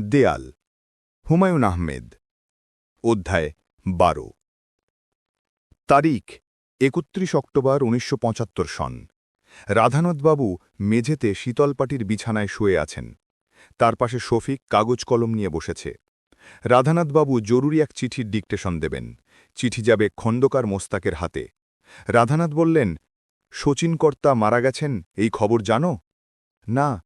দেয়াল। হুমায়ুন আহমেদ। অধ্যায় বারো। তারিখ, একত্রিশ অক্টোবর উনিশশো পঁচাত্তর সন। রাধানাথবাবু মেঝেতে শীতলপাটির বিছানায় শুয়ে আছেন। তার পাশে শফিক কাগজ কলম নিয়ে বসেছে। রাধানাথবাবু জরুরি এক চিঠির ডিকটেশন দেবেন। চিঠি যাবে খন্দকার মোস্তাকের হাতে। রাধানাথ বললেন শচীন কর্তা মারা গেছেন, এই খবর জানো? না।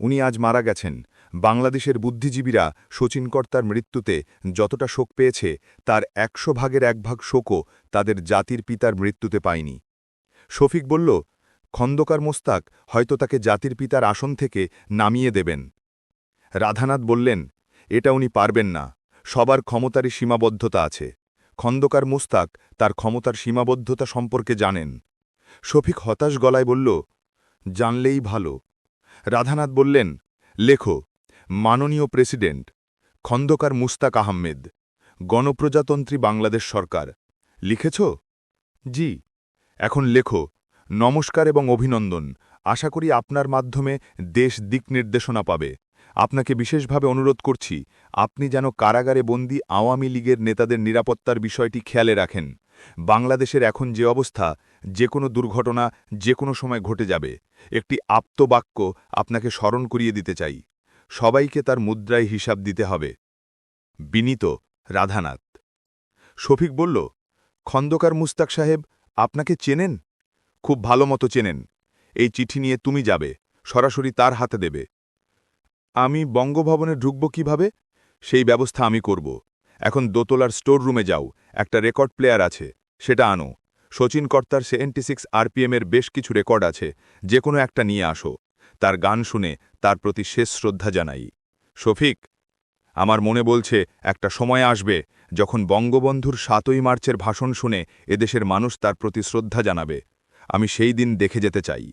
উনি আজ মারা গেছেন। বাংলাদেশের বুদ্ধিজীবীরা শচীন কর্তার মৃত্যুতে যতটা শোক পেয়েছে, তার একশো ভাগের এক ভাগ শোকও তাদের জাতির পিতার মৃত্যুতে পায়নি। শফিক বলল, খন্দকার মোস্তাক, হয়তো তাকে জাতির পিতার আসন থেকে নামিয়ে দেবেন। রাধানাথ বললেন, এটা উনি পারবেন না। সবার ক্ষমতারই সীমাবদ্ধতা আছে। খন্দকার মোস্তাক তার ক্ষমতার সীমাবদ্ধতা সম্পর্কে জানেন। শফিক হতাশ গলায় বলল, জানলেই ভালো। রাধানাথ বললেন, লেখো। মাননীয় প্রেসিডেন্ট খন্দকার মুস্তাক আহমেদ, গণপ্রজাতন্ত্রী বাংলাদেশ সরকার। লিখেছ? জি। এখন লেখো, নমস্কার এবং অভিনন্দন। আশা করি আপনার মাধ্যমে দেশ দিক নির্দেশনা পাবে। আপনাকে বিশেষভাবে অনুরোধ করছি, আপনি যেন কারাগারে বন্দী আওয়ামী লীগের নেতাদের নিরাপত্তার বিষয়টি খেয়ালে রাখেন। বাংলাদেশের এখন যে অবস্থা যে কোনো দুর্ঘটনা যে কোনো সময় ঘটে যাবে। একটি আপ্তবাক্য আপনাকে স্মরণ করিয়ে দিতে চাই। সবাইকে তার মুদ্রায় হিসাব দিতে হবে। বিনীত রাধানাথ। শফিক বলল, খন্দকার মুস্তাক সাহেব, আপনাকে চেনেন? খুব ভালো মতো চেনেন। এই চিঠি নিয়ে তুমি যাবে, সরাসরি তার হাতে দেবে। আমি বঙ্গভবনে ঢুকব কীভাবে? সেই ব্যবস্থা আমি করব। এখন দোতলার স্টোর রুমে যাও, একটা রেকর্ড প্লেয়ার আছে, সেটা আনো। শচীন কর্তার সেভেন্টি সিক্স আরপিএমের বেশ কিছু রেকর্ড আছে যে কোনো একটা নিয়ে আসো। তার গান শুনে তার প্রতি শেষ শ্রদ্ধা জানাই। শফিক, আমার মনে বলছে, একটা সময় আসবে যখন বঙ্গবন্ধুর সাতই মার্চের ভাষণ শুনে এদেশের মানুষ তার প্রতি শ্রদ্ধা জানাবে। আমি সেই দিন দেখে যেতে চাই।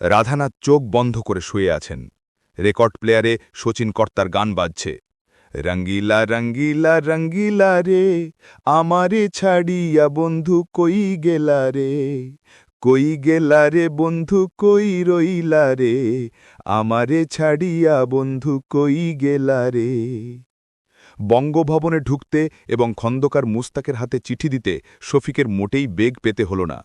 রাধানাথ চোখ বন্ধ করে শুয়ে আছেন। রেকর্ড প্লেয়ারে শচীন কর্তার গান বাজছে। রঙ্গিলা রঙ্গিলা রঙ্গিলা রে, আমারে ছাড়িয়া বন্ধু কই গেলা রে? কই গেলা রে বন্ধু, কই রইলা রে আমারে ছাড়িয়া বন্ধু, কই গেলা রে বঙ্গভবনে ঢুকতে এবং খন্দকার মুস্তাকের হাতে চিঠি দিতে শফিকের মোটেই বেগ পেতে হল না।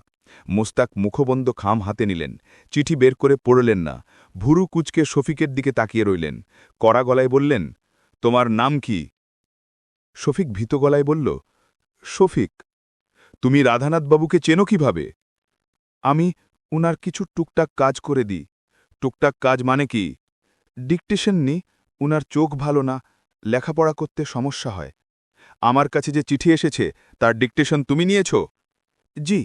মুস্তাক মুখবন্ধ খাম হাতে নিলেন, চিঠি বের করে পড়লেন না। ভুরু কুচকে শফিকের দিকে তাকিয়ে রইলেন, কড়া গলায় বললেন, তোমার নাম কি? শফিক ভীত গলায় বলল, শফিক। তুমি রাধানাথবাবুকে চেনো কীভাবে? আমি উনার কিছু টুকটাক কাজ করে দিই। টুকটাক কাজ মানে কি? ডিকটেশন নি, উনার চোখ ভালো না, লেখাপড়া করতে সমস্যা হয়। আমার কাছে যে চিঠি এসেছে, তার ডিকটেশন তুমি নিয়েছ? জি।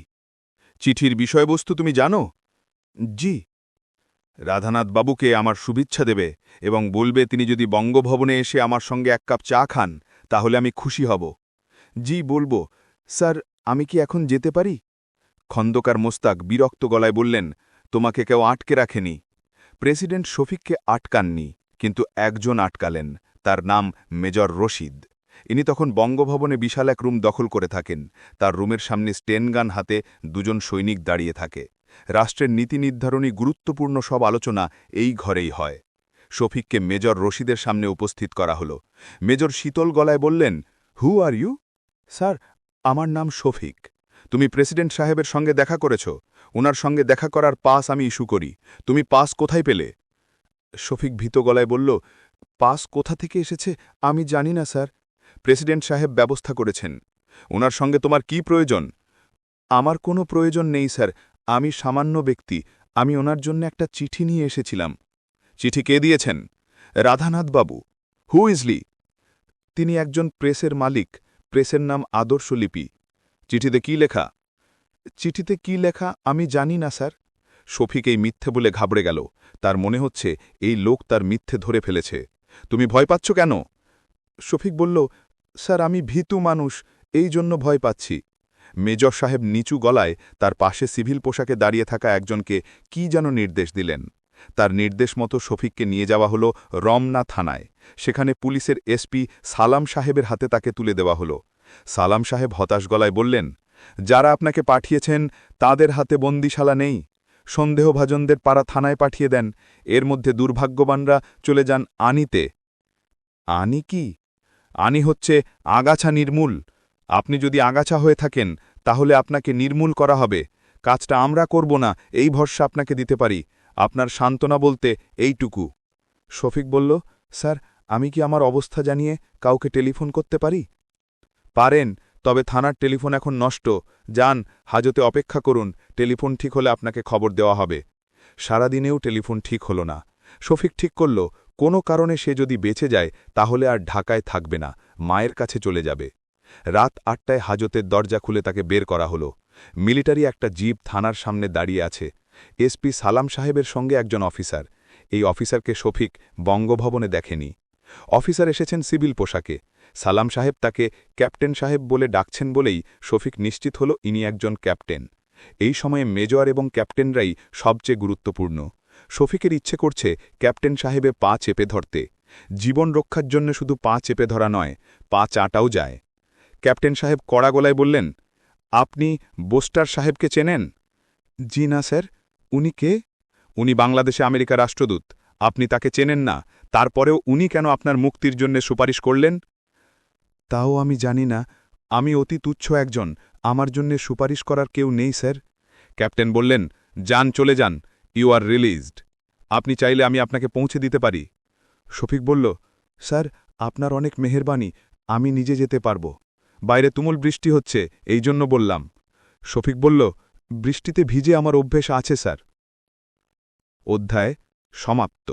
চিঠির বিষয়বস্তু তুমি জানো? জি। রাধানাথ বাবুকে আমার শুভেচ্ছা দেবে এবং বলবে তিনি যদি বঙ্গভবনে এসে আমার সঙ্গে এক কাপ চা খান, তাহলে আমি খুশি হব। জি, বলব। স্যার, আমি কি এখন যেতে পারি? খন্দকার মোস্তাক বিরক্ত গলায় বললেন, তোমাকে কেউ আটকে রাখেনি। প্রেসিডেন্ট শফিককে আটকাননি, কিন্তু একজন আটকালেন, তার নাম মেজর রশিদ। ইনি তখন বঙ্গভবনে বিশাল এক রুম দখল করে থাকেন, তার রুমের সামনে স্টেনগান হাতে দুজন সৈনিক দাঁড়িয়ে থাকে। রাষ্ট্রের নীতি নির্ধারণী গুরুত্বপূর্ণ সব আলোচনা এই ঘরেই হয়। শফিককে মেজর রশিদের সামনে উপস্থিত করা হল। মেজর শীতল গলায় বললেন, হু আর ইউ? স্যার, আমার নাম শফিক। তুমি প্রেসিডেন্ট সাহেবের সঙ্গে দেখা করেছ। ওনার সঙ্গে দেখা করার পাস আমি ইস্যু করি। তুমি পাস কোথায় পেলে? শফিক ভীত গলায় বলল, পাস কোথা থেকে এসেছে? আমি জানি না, স্যার। প্রেসিডেন্ট সাহেব ব্যবস্থা করেছেন। ওনার সঙ্গে তোমার কি প্রয়োজন? আমার কোনো প্রয়োজন নেই, স্যার। আমি সামান্য ব্যক্তি। আমি ওনার জন্য একটা চিঠি নিয়ে এসেছিলাম। চিঠি কে দিয়েছেন? রাধানাথবাবু হু ইজলি তিনি একজন প্রেসের মালিক। প্রেসের নাম আদর্শ লিপি। চিঠিতে কি লেখা? চিঠিতে কি লেখা আমি জানি না, স্যার। শফিক এই মিথ্যে বলে ঘাবড়ে গেল। তার মনে হচ্ছে এই লোক তার মিথ্যে ধরে ফেলেছে। তুমি ভয় পাচ্ছ কেন? শফিক বলল, স্যার, আমি ভীতু মানুষ, এই জন্য ভয় পাচ্ছি। মেজর সাহেব নিচু গলায় তার পাশে সিভিল পোশাকে দাঁড়িয়ে থাকা একজনকে কি যেন নির্দেশ দিলেন। তার নির্দেশ মতো শফিককে নিয়ে যাওয়া হল রমনা থানায়। সেখানে পুলিশের এসপি সালাম সাহেবের হাতে তাকে তুলে দেওয়া হল। সালাম সাহেব হতাশ গলায় বললেন, যারা আপনাকে পাঠিয়েছেন, তাদের হাতে বন্দিশালা নেই। সন্দেহভাজনদের পাড়া থানায় পাঠিয়ে দেন। এর মধ্যে দুর্ভাগ্যবানরা চলে যান আনিতে। আনি কি? আনি হচ্ছে আগাছা নির্মূল। আপনি যদি আগাছা হয়ে থাকেন, তাহলে আপনাকে নির্মূল করা হবে। কাজটা আমরা করব না, এই ভরসা আপনাকে দিতে পারি। আপনার সান্ত্বনা বলতে এইটুকু। শফিক বলল, স্যার, আমি কি আমার অবস্থা জানিয়ে কাউকে টেলিফোন করতে পারি? পারেন, তবে থানার টেলিফোন এখন নষ্ট। যান, হাজতে অপেক্ষা করুন, টেলিফোন ঠিক হলে আপনাকে খবর দেওয়া হবে। সারাদিনেও টেলিফোন ঠিক হল না। শফিক ঠিক করল, কোনো কারণে সে যদি বেঁচে যায়, তাহলে আর ঢাকায় থাকবে না, মায়ের কাছে চলে যাবে। রাত আটটায় হাজতের দরজা খুলে তাকে বের করা হলো। মিলিটারি একটা জিপ থানার সামনে দাঁড়িয়ে আছে। এসপি সালাম সাহেবের সঙ্গে একজন অফিসার। এই অফিসারকে শফিক বঙ্গভবনে দেখেনি। অফিসার এসেছেন সিভিল পোশাকে। সালাম সাহেব তাকে ক্যাপ্টেন সাহেব বলে ডাকছেন বলেই শফিক নিশ্চিত হল ইনি একজন ক্যাপ্টেন। এই সময়ে মেজর এবং ক্যাপ্টেনরাই সবচেয়ে গুরুত্বপূর্ণ। শফিকের ইচ্ছে করছে ক্যাপ্টেন সাহেবে পা চেপে ধরতে। জীবন রক্ষার জন্য শুধু পা চেপে ধরা নয়, পা চাটাও যায়। ক্যাপ্টেন সাহেব কড়া গলায় বললেন, আপনি বোস্টার সাহেবকে চেনেন? জি না, স্যার। উনি কে? উনি বাংলাদেশে আমেরিকা রাষ্ট্রদূত। আপনি তাকে চেনেন না। তারপরেও উনি কেন আপনার মুক্তির জন্য সুপারিশ করলেন? তাও আমি জানি না, আমি অতি তুচ্ছ একজন, আমার জন্যে সুপারিশ করার কেউ নেই, স্যার। ক্যাপ্টেন বললেন, যান, চলে যান, ইউ আর রিলিজড। আপনি চাইলে আমি আপনাকে পৌঁছে দিতে পারি। শফিক বলল, স্যার, আপনার অনেক মেহেরবানি, আমি নিজে যেতে পারব। বাইরে তুমুল বৃষ্টি হচ্ছে, এই জন্য বললাম। শফিক বলল, বৃষ্টিতে ভিজে আমার অভ্যেস আছে, স্যার। অধ্যায় সমাপ্ত।